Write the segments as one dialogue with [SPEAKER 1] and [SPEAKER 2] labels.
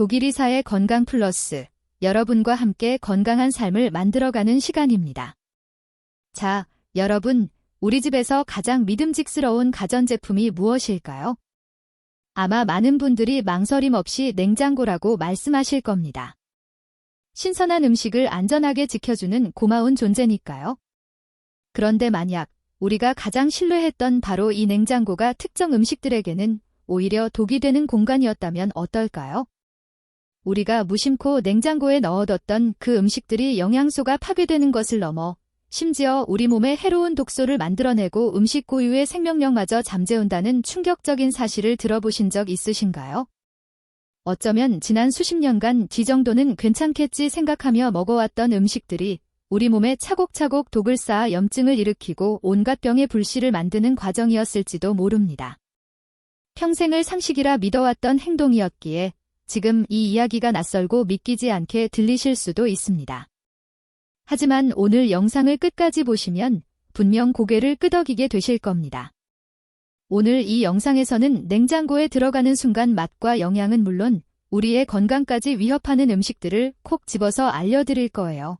[SPEAKER 1] 독일이사의 건강 플러스 여러분과 함께 건강한 삶을 만들어가는 시간입니다. 자, 여러분, 우리 집에서 가장 믿음직스러운 가전제품이 무엇일까요? 아마 많은 분들이 망설임 없이 냉장고라고 말씀하실 겁니다. 신선한 음식을 안전하게 지켜주는 고마운 존재니까요. 그런데 만약 우리가 가장 신뢰했던 바로 이 냉장고가 특정 음식들에게는 오히려 독이 되는 공간이었다면 어떨까요? 우리가 무심코 냉장고에 넣어뒀던 그 음식들이 영양소가 파괴되는 것을 넘어 심지어 우리 몸에 해로운 독소를 만들어내고 음식 고유의 생명력마저 잠재운다는 충격적인 사실을 들어보신 적 있으신가요? 어쩌면 지난 수십 년간 지 정도는 괜찮겠지 생각하며 먹어왔던 음식들이 우리 몸에 차곡차곡 독을 쌓아 염증을 일으키고 온갖 병의 불씨를 만드는 과정이었을지도 모릅니다. 평생을 상식이라 믿어왔던 행동이었기에 지금 이 이야기가 낯설고 믿기지 않게 들리실 수도 있습니다. 하지만 오늘 영상을 끝까지 보시면 분명 고개를 끄덕이게 되실 겁니다. 오늘 이 영상에서는 냉장고에 들어가는 순간 맛과 영양은 물론 우리의 건강까지 위협하는 음식들을 콕 집어서 알려드릴 거예요.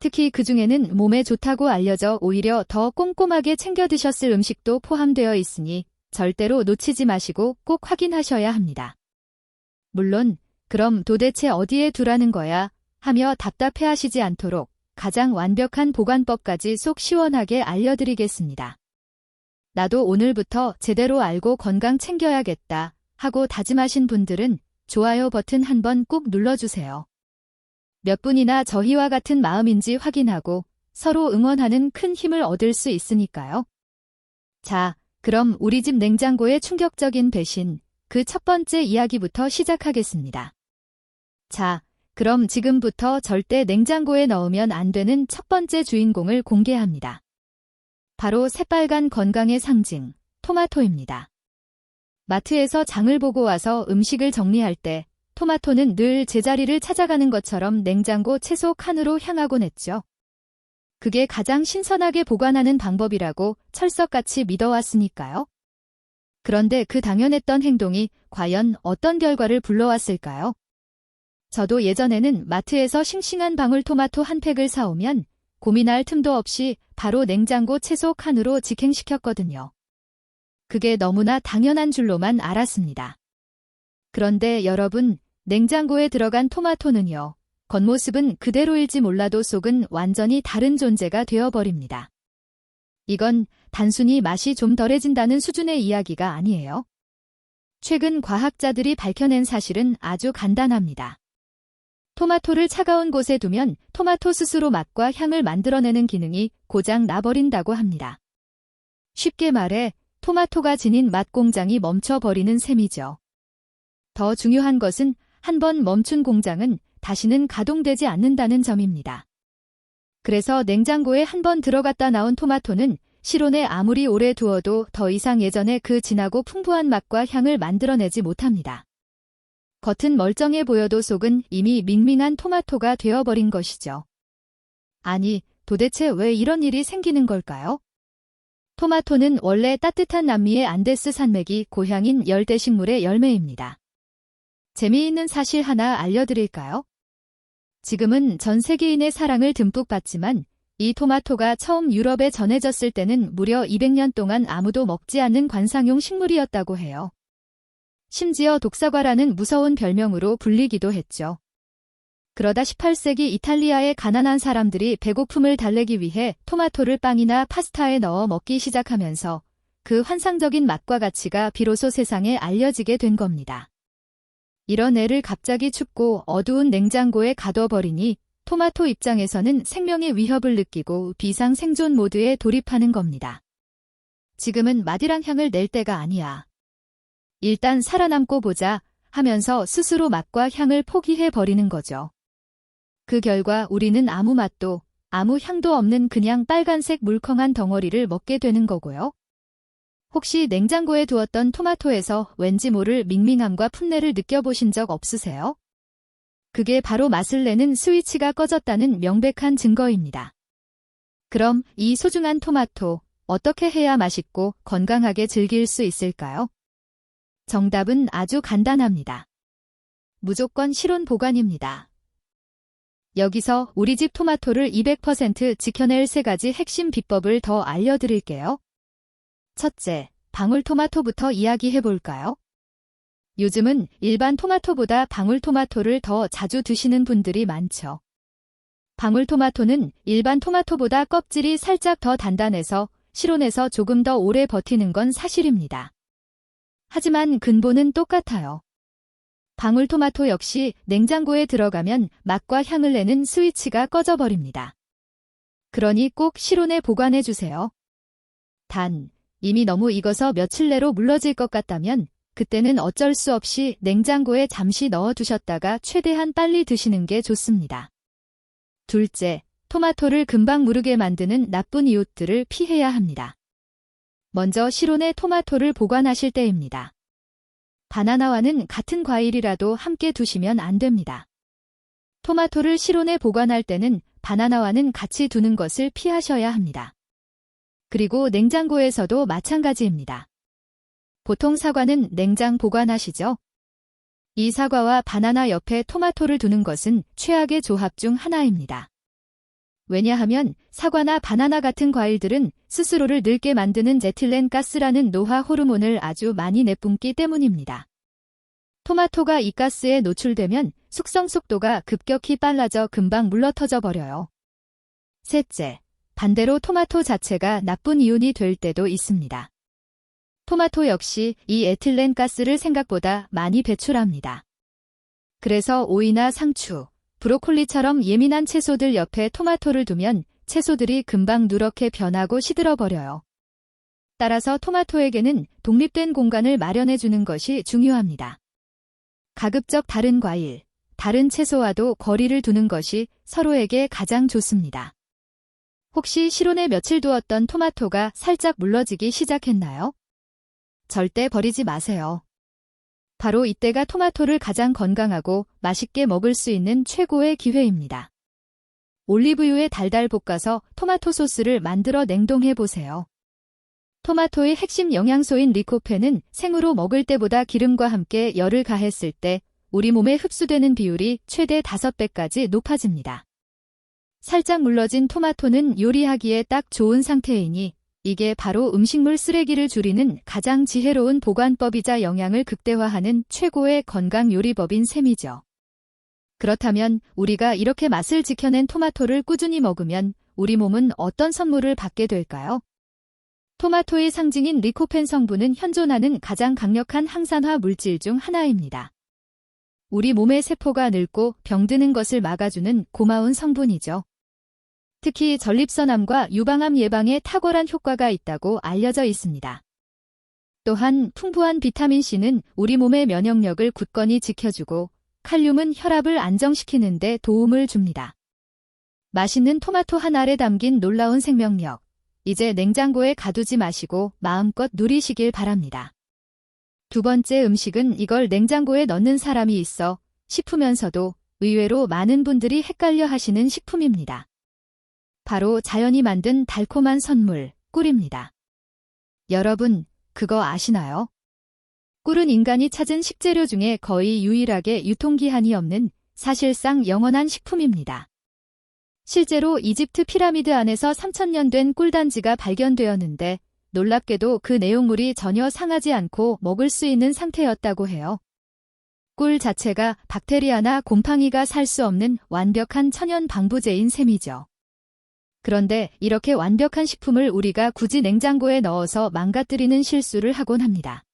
[SPEAKER 1] 특히 그 중에는 몸에 좋다고 알려져 오히려 더 꼼꼼하게 챙겨 드셨을 음식도 포함되어 있으니 절대로 놓치지 마시고 꼭 확인하셔야 합니다. 물론, 그럼 도대체 어디에 두라는 거야 하며 답답해 하시지 않도록 가장 완벽한 보관법까지 속 시원하게 알려드리겠습니다. 나도 오늘부터 제대로 알고 건강 챙겨야겠다 하고 다짐하신 분들은 좋아요 버튼 한번 꾹 눌러주세요. 몇 분이나 저희와 같은 마음인지 확인하고 서로 응원하는 큰 힘을 얻을 수 있으니까요. 자, 그럼 우리 집 냉장고의 충격적인 배신, 그 첫 번째 이야기부터 시작하겠습니다. 자, 그럼 지금부터 절대 냉장고에 넣으면 안 되는 첫 번째 주인공을 공개합니다. 바로 새빨간 건강의 상징, 토마토입니다. 마트에서 장을 보고 와서 음식을 정리할 때 토마토는 늘 제자리를 찾아가는 것처럼 냉장고 채소 칸으로 향하곤 했죠. 그게 가장 신선하게 보관하는 방법이라고 철석같이 믿어왔으니까요. 그런데 그 당연했던 행동이 과연 어떤 결과를 불러왔을까요? 저도 예전에는 마트에서 싱싱한 방울토마토 한 팩을 사오면 고민할 틈도 없이 바로 냉장고 채소 칸으로 직행시켰거든요. 그게 너무나 당연한 줄로만 알았습니다. 그런데 여러분, 냉장고에 들어간 토마토는요, 겉모습은 그대로일지 몰라도 속은 완전히 다른 존재가 되어버립니다. 이건 단순히 맛이 좀 덜해진다는 수준의 이야기가 아니에요. 최근 과학자들이 밝혀낸 사실은 아주 간단합니다. 토마토를 차가운 곳에 두면 토마토 스스로 맛과 향을 만들어내는 기능이 고장 나버린다고 합니다. 쉽게 말해 토마토가 지닌 맛 공장이 멈춰버리는 셈이죠. 더 중요한 것은 한 번 멈춘 공장은 다시는 가동되지 않는다는 점입니다. 그래서 냉장고에 한 번 들어갔다 나온 토마토는 실온에 아무리 오래 두어도 더 이상 예전의 그 진하고 풍부한 맛과 향을 만들어내지 못합니다. 겉은 멀쩡해 보여도 속은 이미 밍밍한 토마토가 되어버린 것이죠. 아니, 도대체 왜 이런 일이 생기는 걸까요? 토마토는 원래 따뜻한 남미의 안데스 산맥이 고향인 열대식물의 열매입니다. 재미있는 사실 하나 알려드릴까요? 지금은 전 세계인의 사랑을 듬뿍 받지만 이 토마토가 처음 유럽에 전해졌을 때는 무려 200년 동안 아무도 먹지 않는 관상용 식물이었다고 해요. 심지어 독사과라는 무서운 별명으로 불리기도 했죠. 그러다 18세기 이탈리아의 가난한 사람들이 배고픔을 달래기 위해 토마토를 빵이나 파스타에 넣어 먹기 시작하면서 그 환상적인 맛과 가치가 비로소 세상에 알려지게 된 겁니다. 이런 애를 갑자기 춥고 어두운 냉장고에 가둬버리니 토마토 입장에서는 생명의 위협을 느끼고 비상 생존 모드에 돌입하는 겁니다. 지금은 맛이랑 향을 낼 때가 아니야. 일단 살아남고 보자 하면서 스스로 맛과 향을 포기해 버리는 거죠. 그 결과 우리는 아무 맛도 아무 향도 없는 그냥 빨간색 물컹한 덩어리를 먹게 되는 거고요. 혹시 냉장고에 두었던 토마토에서 왠지 모를 밍밍함과 풋내를 느껴보신 적 없으세요? 그게 바로 맛을 내는 스위치가 꺼졌다는 명백한 증거입니다. 그럼 이 소중한 토마토 어떻게 해야 맛있고 건강하게 즐길 수 있을까요? 정답은 아주 간단합니다. 무조건 실온 보관입니다. 여기서 우리 집 토마토를 200% 지켜낼 세 가지 핵심 비법을 더 알려드릴게요. 첫째, 방울토마토부터 이야기해 볼까요? 요즘은 일반 토마토보다 방울토마토를 더 자주 드시는 분들이 많죠. 방울토마토는 일반 토마토보다 껍질이 살짝 더 단단해서 실온에서 조금 더 오래 버티는 건 사실입니다. 하지만 근본은 똑같아요. 방울토마토 역시 냉장고에 들어가면 맛과 향을 내는 스위치가 꺼져버립니다. 그러니 꼭 실온에 보관해 주세요. 단, 이미 너무 익어서 며칠 내로 물러질 것 같다면 그때는 어쩔 수 없이 냉장고에 잠시 넣어 두셨다가 최대한 빨리 드시는 게 좋습니다. 둘째, 토마토를 금방 무르게 만드는 나쁜 이웃들을 피해야 합니다. 먼저 실온에 토마토를 보관하실 때입니다. 바나나와는 같은 과일이라도 함께 두시면 안 됩니다. 토마토를 실온에 보관할 때는 바나나와는 같이 두는 것을 피하셔야 합니다. 그리고 냉장고에서도 마찬가지입니다. 보통 사과는 냉장 보관하시죠? 이 사과와 바나나 옆에 토마토를 두는 것은 최악의 조합 중 하나입니다. 왜냐하면 사과나 바나나 같은 과일들은 스스로를 늙게 만드는 제틸렌 가스라는 노화 호르몬을 아주 많이 내뿜기 때문입니다. 토마토가 이 가스에 노출되면 숙성 속도가 급격히 빨라져 금방 물러터져 버려요. 셋째, 반대로 토마토 자체가 나쁜 이온이 될 때도 있습니다. 토마토 역시 이 에틸렌 가스를 생각보다 많이 배출합니다. 그래서 오이나 상추, 브로콜리처럼 예민한 채소들 옆에 토마토를 두면 채소들이 금방 누렇게 변하고 시들어 버려요. 따라서 토마토에게는 독립된 공간을 마련해 주는 것이 중요합니다. 가급적 다른 과일, 다른 채소와도 거리를 두는 것이 서로에게 가장 좋습니다. 혹시 실온에 며칠 두었던 토마토가 살짝 물러지기 시작했나요? 절대 버리지 마세요. 바로 이때가 토마토를 가장 건강하고 맛있게 먹을 수 있는 최고의 기회입니다. 올리브유에 달달 볶아서 토마토 소스를 만들어 냉동해 보세요. 토마토의 핵심 영양소인 리코펜은 생으로 먹을 때보다 기름과 함께 열을 가했을 때 우리 몸에 흡수되는 비율이 최대 5배까지 높아집니다. 살짝 물러진 토마토는 요리하기에 딱 좋은 상태이니 이게 바로 음식물 쓰레기를 줄이는 가장 지혜로운 보관법이자 영양을 극대화하는 최고의 건강 요리법인 셈이죠. 그렇다면 우리가 이렇게 맛을 지켜낸 토마토를 꾸준히 먹으면 우리 몸은 어떤 선물을 받게 될까요? 토마토의 상징인 리코펜 성분은 현존하는 가장 강력한 항산화 물질 중 하나입니다. 우리 몸의 세포가 늙고 병드는 것을 막아주는 고마운 성분이죠. 특히 전립선암과 유방암 예방에 탁월한 효과가 있다고 알려져 있습니다. 또한 풍부한 비타민C는 우리 몸의 면역력을 굳건히 지켜주고 칼륨은 혈압을 안정시키는 데 도움을 줍니다. 맛있는 토마토 한 알에 담긴 놀라운 생명력. 이제 냉장고에 가두지 마시고 마음껏 누리시길 바랍니다. 두 번째 음식은 이걸 냉장고에 넣는 사람이 있어 싶으면서도 의외로 많은 분들이 헷갈려 하시는 식품입니다. 바로 자연이 만든 달콤한 선물, 꿀입니다. 여러분, 그거 아시나요? 꿀은 인간이 찾은 식재료 중에 거의 유일하게 유통기한이 없는 사실상 영원한 식품입니다. 실제로 이집트 피라미드 안에서 3천년 된 꿀단지가 발견되었는데 놀랍게도 그 내용물이 전혀 상하지 않고 먹을 수 있는 상태였다고 해요. 꿀 자체가 박테리아나 곰팡이가 살 수 없는 완벽한 천연 방부제인 셈이죠. 그런데 이렇게 완벽한 식품을 우리가 굳이 냉장고에 넣어서 망가뜨리는 실수를 하곤 합니다.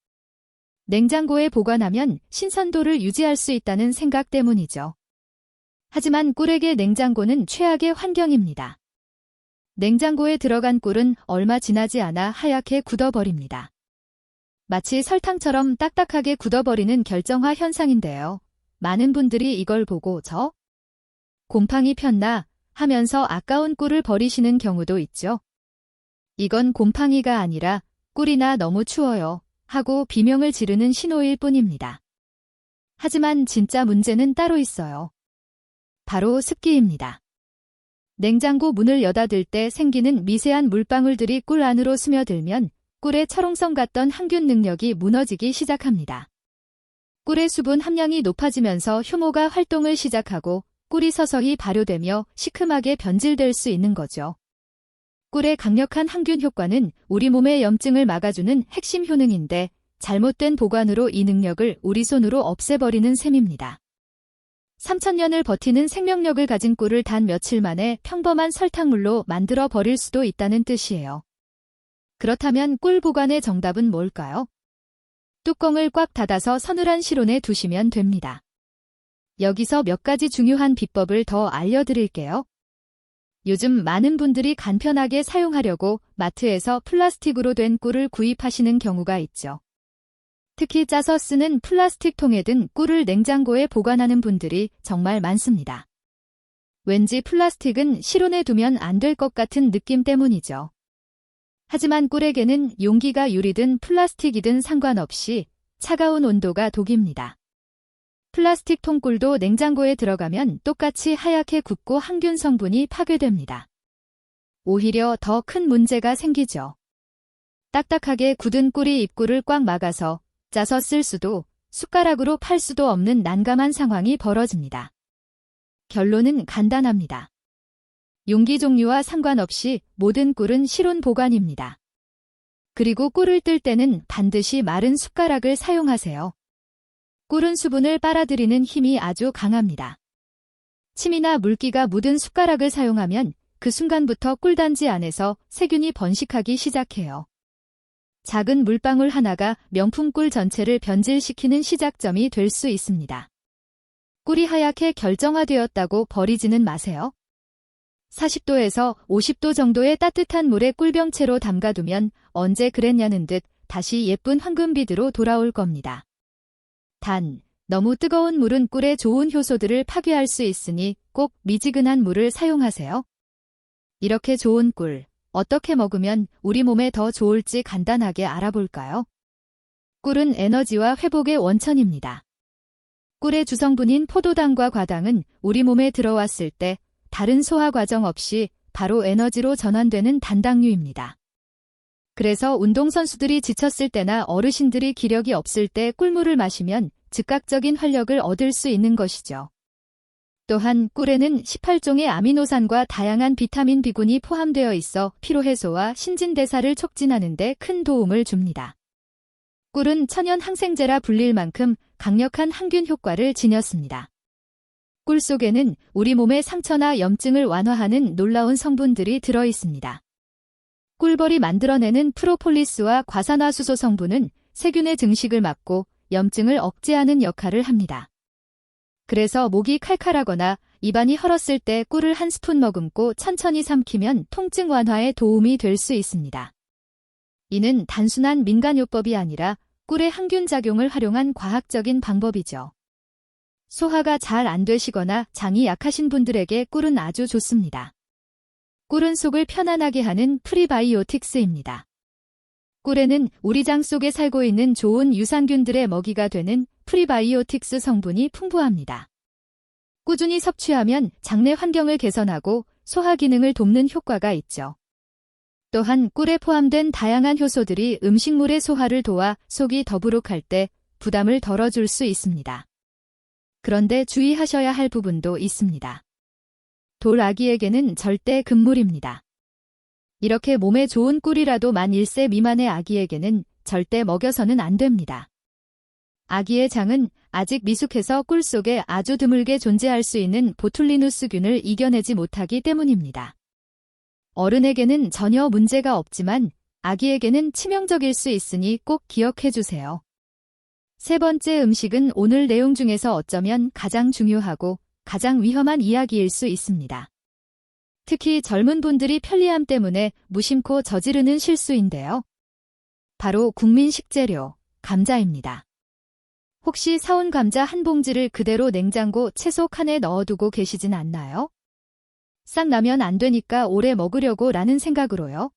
[SPEAKER 1] 냉장고에 보관하면 신선도를 유지할 수 있다는 생각 때문이죠. 하지만 꿀에게 냉장고는 최악의 환경입니다. 냉장고에 들어간 꿀은 얼마 지나지 않아 하얗게 굳어버립니다. 마치 설탕처럼 딱딱하게 굳어버리는 결정화 현상인데요. 많은 분들이 이걸 보고 저 곰팡이 폈나 하면서 아까운 꿀을 버리시는 경우도 있죠. 이건 곰팡이가 아니라 꿀이나 너무 추워요 하고 비명을 지르는 신호일 뿐입니다. 하지만 진짜 문제는 따로 있어요. 바로 습기입니다. 냉장고 문을 여닫을 때 생기는 미세한 물방울들이 꿀 안으로 스며들면 꿀의 철옹성 같던 항균 능력이 무너지기 시작합니다. 꿀의 수분 함량이 높아지면서 효모가 활동을 시작하고 꿀이 서서히 발효되며 시큼하게 변질될 수 있는 거죠. 꿀의 강력한 항균 효과는 우리 몸의 염증을 막아주는 핵심 효능인데 잘못된 보관으로 이 능력을 우리 손으로 없애버리는 셈입니다. 3천년을 버티는 생명력을 가진 꿀을 단 며칠 만에 평범한 설탕물로 만들어 버릴 수도 있다는 뜻이에요. 그렇다면 꿀 보관의 정답은 뭘까요? 뚜껑을 꽉 닫아서 서늘한 실온에 두시면 됩니다. 여기서 몇 가지 중요한 비법을 더 알려드릴게요. 요즘 많은 분들이 간편하게 사용하려고 마트에서 플라스틱으로 된 꿀을 구입하시는 경우가 있죠. 특히 짜서 쓰는 플라스틱 통에 든 꿀을 냉장고에 보관하는 분들이 정말 많습니다. 왠지 플라스틱은 실온에 두면 안 될 것 같은 느낌 때문이죠. 하지만 꿀에게는 용기가 유리든 플라스틱이든 상관없이 차가운 온도가 독입니다. 플라스틱 통꿀도 냉장고에 들어가면 똑같이 하얗게 굳고 항균 성분이 파괴됩니다. 오히려 더 큰 문제가 생기죠. 딱딱하게 굳은 꿀이 입구를 꽉 막아서 짜서 쓸 수도 숟가락으로 팔 수도 없는 난감한 상황이 벌어집니다. 결론은 간단합니다. 용기 종류와 상관없이 모든 꿀은 실온 보관입니다. 그리고 꿀을 뜰 때는 반드시 마른 숟가락을 사용하세요. 꿀은 수분을 빨아들이는 힘이 아주 강합니다. 침이나 물기가 묻은 숟가락을 사용하면 그 순간부터 꿀단지 안에서 세균이 번식하기 시작해요. 작은 물방울 하나가 명품 꿀 전체를 변질시키는 시작점이 될 수 있습니다. 꿀이 하얗게 결정화되었다고 버리지는 마세요. 40도에서 50도 정도의 따뜻한 물에 꿀병채로 담가두면 언제 그랬냐는 듯 다시 예쁜 황금빛으로 돌아올 겁니다. 단, 너무 뜨거운 물은 꿀의 좋은 효소들을 파괴할 수 있으니 꼭 미지근한 물을 사용하세요. 이렇게 좋은 꿀, 어떻게 먹으면 우리 몸에 더 좋을지 간단하게 알아볼까요? 꿀은 에너지와 회복의 원천입니다. 꿀의 주성분인 포도당과 과당은 우리 몸에 들어왔을 때 다른 소화 과정 없이 바로 에너지로 전환되는 단당류입니다. 그래서 운동선수들이 지쳤을 때나 어르신들이 기력이 없을 때 꿀물을 마시면 즉각적인 활력을 얻을 수 있는 것이죠. 또한 꿀에는 18종의 아미노산과 다양한 비타민 B군이 포함되어 있어 피로해소와 신진대사를 촉진하는 데 큰 도움을 줍니다. 꿀은 천연 항생제라 불릴 만큼 강력한 항균 효과를 지녔습니다. 꿀 속에는 우리 몸의 상처나 염증을 완화하는 놀라운 성분들이 들어 있습니다. 꿀벌이 만들어내는 프로폴리스와 과산화수소 성분은 세균의 증식을 막고 염증을 억제하는 역할을 합니다. 그래서 목이 칼칼하거나 입안이 헐었을 때 꿀을 한 스푼 머금고 천천히 삼키면 통증 완화에 도움이 될 수 있습니다. 이는 단순한 민간요법이 아니라 꿀의 항균 작용을 활용한 과학적인 방법이죠. 소화가 잘 안 되시거나 장이 약하신 분들에게 꿀은 아주 좋습니다. 꿀은 속을 편안하게 하는 프리바이오틱스입니다. 꿀에는 우리 장 속에 살고 있는 좋은 유산균들의 먹이가 되는 프리바이오틱스 성분이 풍부합니다. 꾸준히 섭취하면 장내 환경을 개선하고 소화 기능을 돕는 효과가 있죠. 또한 꿀에 포함된 다양한 효소들이 음식물의 소화를 도와 속이 더부룩할 때 부담을 덜어줄 수 있습니다. 그런데 주의하셔야 할 부분도 있습니다. 돌 아기에게는 절대 금물입니다. 이렇게 몸에 좋은 꿀이라도 만 1세 미만의 아기에게는 절대 먹여서는 안 됩니다. 아기의 장은 아직 미숙해서 꿀 속에 아주 드물게 존재할 수 있는 보툴리누스균을 이겨내지 못하기 때문입니다. 어른에게는 전혀 문제가 없지만 아기에게는 치명적일 수 있으니 꼭 기억해 주세요. 세 번째 음식은 오늘 내용 중에서 어쩌면 가장 중요하고 가장 위험한 이야기일 수 있습니다. 특히 젊은 분들이 편리함 때문에 무심코 저지르는 실수인데요. 바로 국민 식재료, 감자입니다. 혹시 사온 감자 한 봉지를 그대로 냉장고 채소 칸에 넣어두고 계시진 않나요? 싹 나면 안 되니까 오래 먹으려고 라는 생각으로요.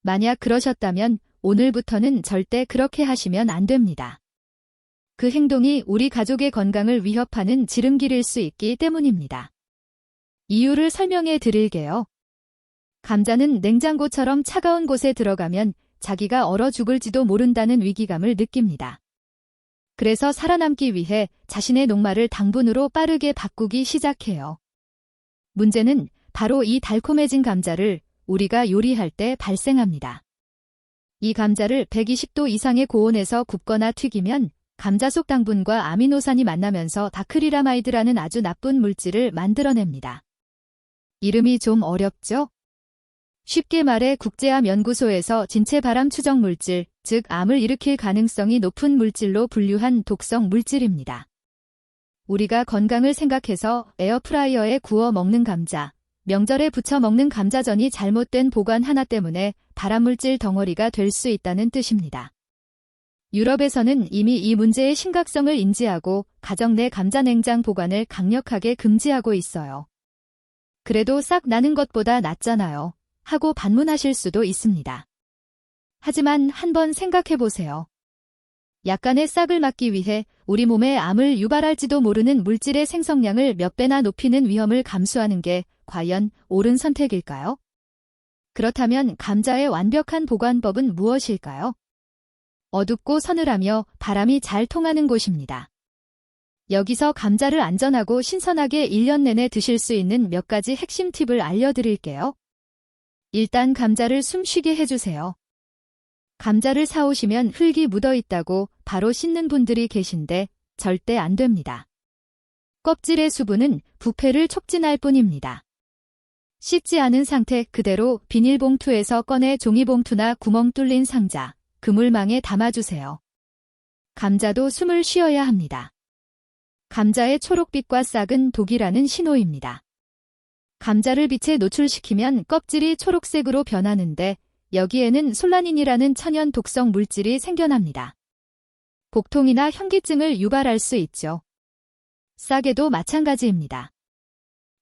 [SPEAKER 1] 만약 그러셨다면 오늘부터는 절대 그렇게 하시면 안 됩니다. 그 행동이 우리 가족의 건강을 위협하는 지름길일 수 있기 때문입니다. 이유를 설명해 드릴게요. 감자는 냉장고처럼 차가운 곳에 들어가면 자기가 얼어 죽을지도 모른다는 위기감을 느낍니다. 그래서 살아남기 위해 자신의 녹말을 당분으로 빠르게 바꾸기 시작해요. 문제는 바로 이 달콤해진 감자를 우리가 요리할 때 발생합니다. 이 감자를 120도 이상의 고온에서 굽거나 튀기면 감자 속 당분과 아미노산이 만나면서 다크리라마이드라는 아주 나쁜 물질을 만들어냅니다. 이름이 좀 어렵죠? 쉽게 말해 국제암 연구소에서 진체 발암 추정 물질, 즉 암을 일으킬 가능성이 높은 물질로 분류한 독성 물질입니다. 우리가 건강을 생각해서 에어프라이어에 구워 먹는 감자, 명절에 부쳐 먹는 감자전이 잘못된 보관 하나 때문에 발암물질 덩어리가 될 수 있다는 뜻입니다. 유럽에서는 이미 이 문제의 심각성을 인지하고 가정 내 감자 냉장 보관을 강력하게 금지하고 있어요. 그래도 싹 나는 것보다 낫잖아요. 하고 반문하실 수도 있습니다. 하지만 한번 생각해 보세요. 약간의 싹을 막기 위해 우리 몸에 암을 유발할지도 모르는 물질의 생성량을 몇 배나 높이는 위험을 감수하는 게 과연 옳은 선택일까요? 그렇다면 감자의 완벽한 보관법은 무엇일까요? 어둡고 서늘하며 바람이 잘 통하는 곳입니다. 여기서 감자를 안전하고 신선하게 1년 내내 드실 수 있는 몇 가지 핵심 팁을 알려드릴게요. 일단 감자를 숨쉬게 해주세요. 감자를 사오시면 흙이 묻어 있다고 바로 씻는 분들이 계신데 절대 안 됩니다. 껍질의 수분은 부패를 촉진할 뿐입니다. 씻지 않은 상태 그대로 비닐봉투에서 꺼내 종이봉투나 구멍 뚫린 상자, 그물망에 담아주세요. 감자도 숨을 쉬어야 합니다. 감자의 초록빛과 싹은 독이라는 신호입니다. 감자를 빛에 노출시키면 껍질이 초록색으로 변하는데 여기에는 솔라닌이라는 천연 독성 물질이 생겨납니다. 복통이나 현기증을 유발할 수 있죠. 싹에도 마찬가지입니다.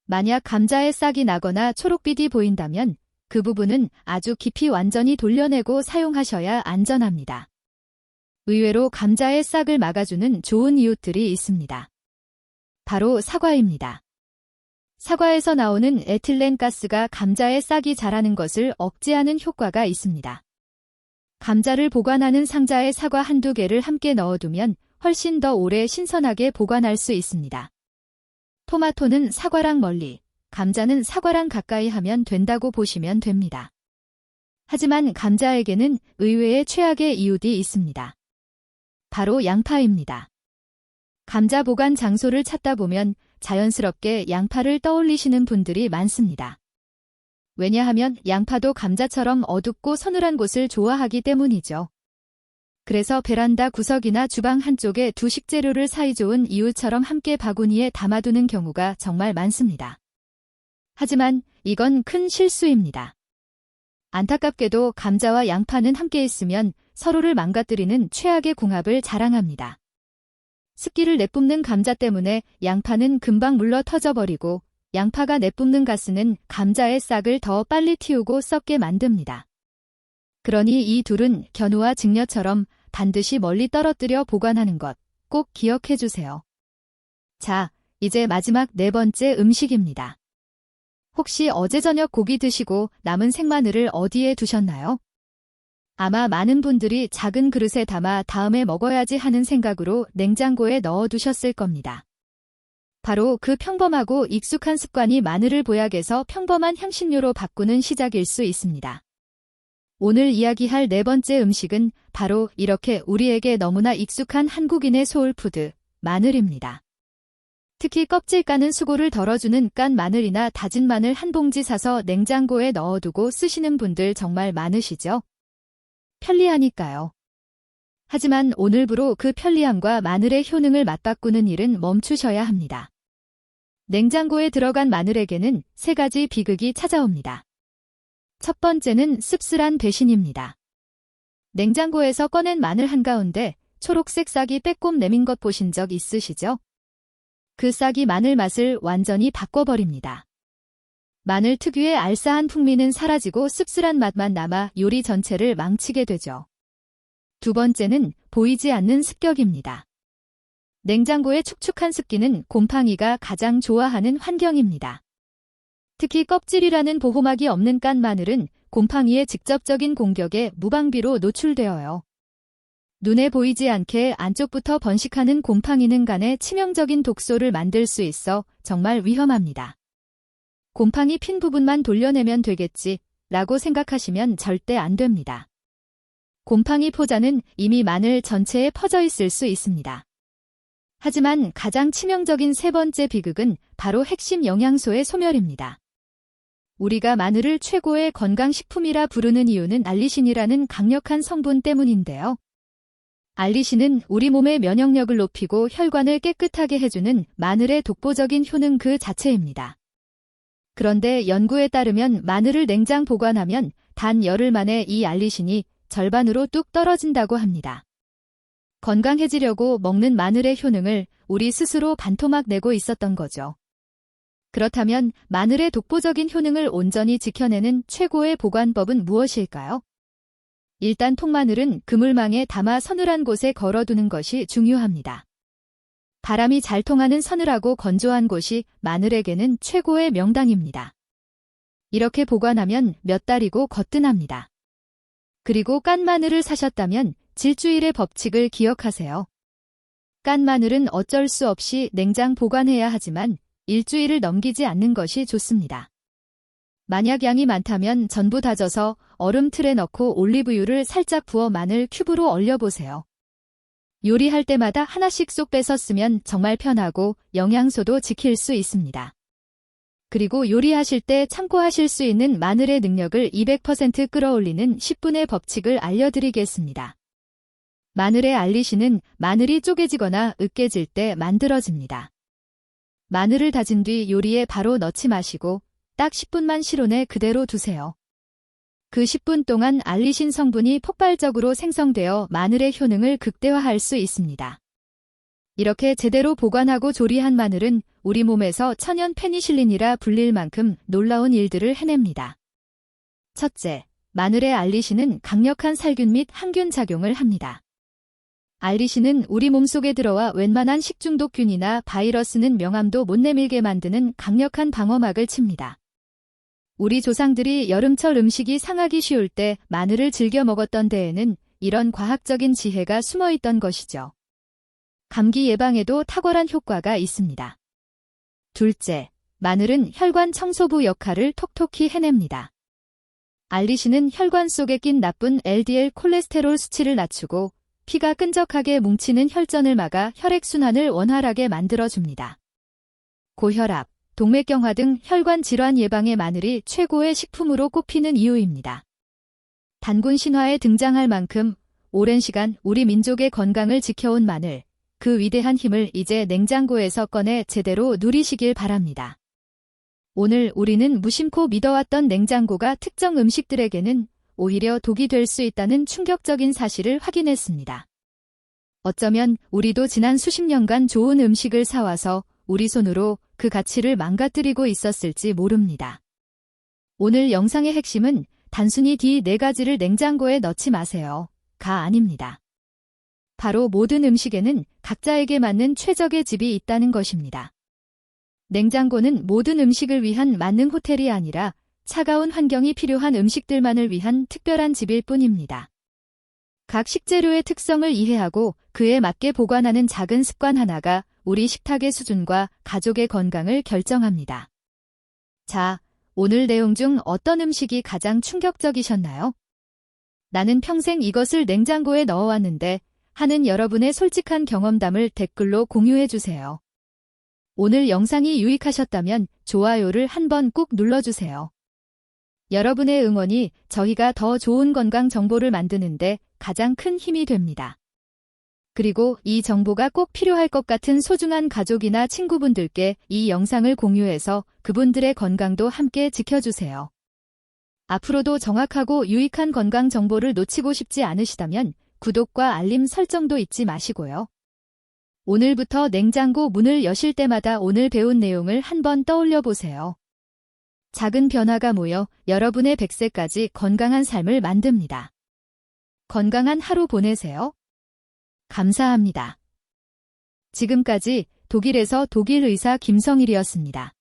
[SPEAKER 1] 만약 감자에 싹이 나거나 초록빛이 보인다면 그 부분은 아주 깊이 완전히 돌려내고 사용하셔야 안전합니다. 의외로 감자의 싹을 막아주는 좋은 이웃들이 있습니다. 바로 사과입니다. 사과에서 나오는 에틸렌 가스가 감자의 싹이 자라는 것을 억제하는 효과가 있습니다. 감자를 보관하는 상자에 사과 한두 개를 함께 넣어두면 훨씬 더 오래 신선하게 보관할 수 있습니다. 토마토는 사과랑 멀리, 감자는 사과랑 가까이 하면 된다고 보시면 됩니다. 하지만 감자에게는 의외의 최악의 이웃이 있습니다. 바로 양파입니다. 감자 보관 장소를 찾다 보면 자연스럽게 양파를 떠올리시는 분들이 많습니다. 왜냐하면 양파도 감자처럼 어둡고 서늘한 곳을 좋아하기 때문이죠. 그래서 베란다 구석이나 주방 한쪽에 두 식재료를 사이좋은 이웃처럼 함께 바구니에 담아두는 경우가 정말 많습니다. 하지만 이건 큰 실수입니다. 안타깝게도 감자와 양파는 함께 있으면 서로를 망가뜨리는 최악의 궁합을 자랑합니다. 습기를 내뿜는 감자 때문에 양파는 금방 물러 터져버리고 양파가 내뿜는 가스는 감자의 싹을 더 빨리 틔우고 썩게 만듭니다. 그러니 이 둘은 견우와 직녀처럼 반드시 멀리 떨어뜨려 보관하는 것 꼭 기억해 주세요. 자, 이제 마지막 네 번째 음식입니다. 혹시 어제 저녁 고기 드시고 남은 생마늘을 어디에 두셨나요? 아마 많은 분들이 작은 그릇에 담아 다음에 먹어야지 하는 생각으로 냉장고에 넣어 두셨을 겁니다. 바로 그 평범하고 익숙한 습관이 마늘을 보약에서 평범한 향신료로 바꾸는 시작일 수 있습니다. 오늘 이야기할 네 번째 음식은 바로 이렇게 우리에게 너무나 익숙한 한국인의 소울푸드, 마늘입니다. 특히 껍질 까는 수고를 덜어주는 깐 마늘이나 다진 마늘 한 봉지 사서 냉장고에 넣어두고 쓰시는 분들 정말 많으시죠? 편리하니까요. 하지만 오늘부로 그 편리함과 마늘의 효능을 맞바꾸는 일은 멈추셔야 합니다. 냉장고에 들어간 마늘에게는 세 가지 비극이 찾아옵니다. 첫 번째는 씁쓸한 배신입니다. 냉장고에서 꺼낸 마늘 한가운데 초록색 싹이 빼꼼 내민 것 보신 적 있으시죠? 그 싹이 마늘 맛을 완전히 바꿔버립니다. 마늘 특유의 알싸한 풍미는 사라지고 씁쓸한 맛만 남아 요리 전체를 망치게 되죠. 두 번째는 보이지 않는 습격입니다. 냉장고의 축축한 습기는 곰팡이가 가장 좋아하는 환경입니다. 특히 껍질이라는 보호막이 없는 깐 마늘은 곰팡이의 직접적인 공격에 무방비로 노출되어요. 눈에 보이지 않게 안쪽부터 번식하는 곰팡이는 간에 치명적인 독소를 만들 수 있어 정말 위험합니다. 곰팡이 핀 부분만 돌려내면 되겠지 라고 생각하시면 절대 안 됩니다. 곰팡이 포자는 이미 마늘 전체에 퍼져 있을 수 있습니다. 하지만 가장 치명적인 세 번째 비극은 바로 핵심 영양소의 소멸입니다. 우리가 마늘을 최고의 건강식품이라 부르는 이유는 알리신이라는 강력한 성분 때문인데요. 알리신은 우리 몸의 면역력을 높이고 혈관을 깨끗하게 해주는 마늘의 독보적인 효능 그 자체입니다. 그런데 연구에 따르면 마늘을 냉장 보관하면 단 열흘 만에 이 알리신이 절반으로 뚝 떨어진다고 합니다. 건강해지려고 먹는 마늘의 효능을 우리 스스로 반토막 내고 있었던 거죠. 그렇다면 마늘의 독보적인 효능을 온전히 지켜내는 최고의 보관법은 무엇일까요? 일단 통마늘은 그물망에 담아 서늘한 곳에 걸어두는 것이 중요합니다. 바람이 잘 통하는 서늘하고 건조한 곳이 마늘에게는 최고의 명당입니다. 이렇게 보관하면 몇 달이고 거뜬합니다. 그리고 깐 마늘을 사셨다면 질주일의 법칙을 기억하세요. 깐 마늘은 어쩔 수 없이 냉장 보관해야 하지만 일주일을 넘기지 않는 것이 좋습니다. 만약 양이 많다면 전부 다져서 얼음 틀에 넣고 올리브유를 살짝 부어 마늘 큐브로 얼려보세요. 요리할 때마다 하나씩 쏙 빼서 쓰면 정말 편하고 영양소도 지킬 수 있습니다. 그리고 요리하실 때 참고하실 수 있는 마늘의 능력을 200% 끌어올리는 10분의 법칙을 알려드리겠습니다. 마늘의 알리시는 마늘이 쪼개지거나 으깨질 때 만들어집니다. 마늘을 다진 뒤 요리에 바로 넣지 마시고 딱 10분만 실온에 그대로 두세요. 그 10분 동안 알리신 성분이 폭발적으로 생성되어 마늘의 효능을 극대화할 수 있습니다. 이렇게 제대로 보관하고 조리한 마늘은 우리 몸에서 천연 페니실린이라 불릴 만큼 놀라운 일들을 해냅니다. 첫째, 마늘의 알리신은 강력한 살균 및 항균 작용을 합니다. 알리신은 우리 몸속에 들어와 웬만한 식중독균이나 바이러스는 명암도 못 내밀게 만드는 강력한 방어막을 칩니다. 우리 조상들이 여름철 음식이 상하기 쉬울 때 마늘을 즐겨 먹었던 데에는 이런 과학적인 지혜가 숨어 있던 것이죠. 감기 예방에도 탁월한 효과가 있습니다. 둘째, 마늘은 혈관 청소부 역할을 톡톡히 해냅니다. 알리신은 혈관 속에 낀 나쁜 LDL 콜레스테롤 수치를 낮추고 피가 끈적하게 뭉치는 혈전을 막아 혈액순환을 원활하게 만들어줍니다. 고혈압, 동맥경화 등 혈관 질환 예방에 마늘이 최고의 식품으로 꼽히는 이유입니다. 단군 신화에 등장할 만큼 오랜 시간 우리 민족의 건강을 지켜온 마늘, 그 위대한 힘을 이제 냉장고에서 꺼내 제대로 누리시길 바랍니다. 오늘 우리는 무심코 믿어왔던 냉장고가 특정 음식들에게는 오히려 독이 될 수 있다는 충격적인 사실을 확인했습니다. 어쩌면 우리도 지난 수십 년간 좋은 음식을 사와서 우리 손으로 그 가치를 망가뜨리고 있었을지 모릅니다. 오늘 영상의 핵심은 단순히 D 네 가지를 냉장고에 넣지 마세요. 가 아닙니다. 바로 모든 음식에는 각자에게 맞는 최적의 집이 있다는 것입니다. 냉장고는 모든 음식을 위한 만능 호텔이 아니라 차가운 환경이 필요한 음식들만을 위한 특별한 집일 뿐입니다. 각 식재료의 특성을 이해하고 그에 맞게 보관하는 작은 습관 하나가 우리 식탁의 수준과 가족의 건강을 결정합니다. 자, 오늘 내용 중 어떤 음식이 가장 충격적이셨나요? 나는 평생 이것을 냉장고에 넣어왔는데 하는 여러분의 솔직한 경험담을 댓글로 공유해주세요. 오늘 영상이 유익하셨다면 좋아요를 한번 꾹 눌러주세요. 여러분의 응원이 저희가 더 좋은 건강 정보를 만드는데 가장 큰 힘이 됩니다. 그리고 이 정보가 꼭 필요할 것 같은 소중한 가족이나 친구분들께 이 영상을 공유해서 그분들의 건강도 함께 지켜주세요. 앞으로도 정확하고 유익한 건강 정보를 놓치고 싶지 않으시다면 구독과 알림 설정도 잊지 마시고요. 오늘부터 냉장고 문을 여실 때마다 오늘 배운 내용을 한번 떠올려 보세요. 작은 변화가 모여 여러분의 100세까지 건강한 삶을 만듭니다. 건강한 하루 보내세요. 감사합니다. 지금까지 독일에서 독일 의사 김성일이었습니다.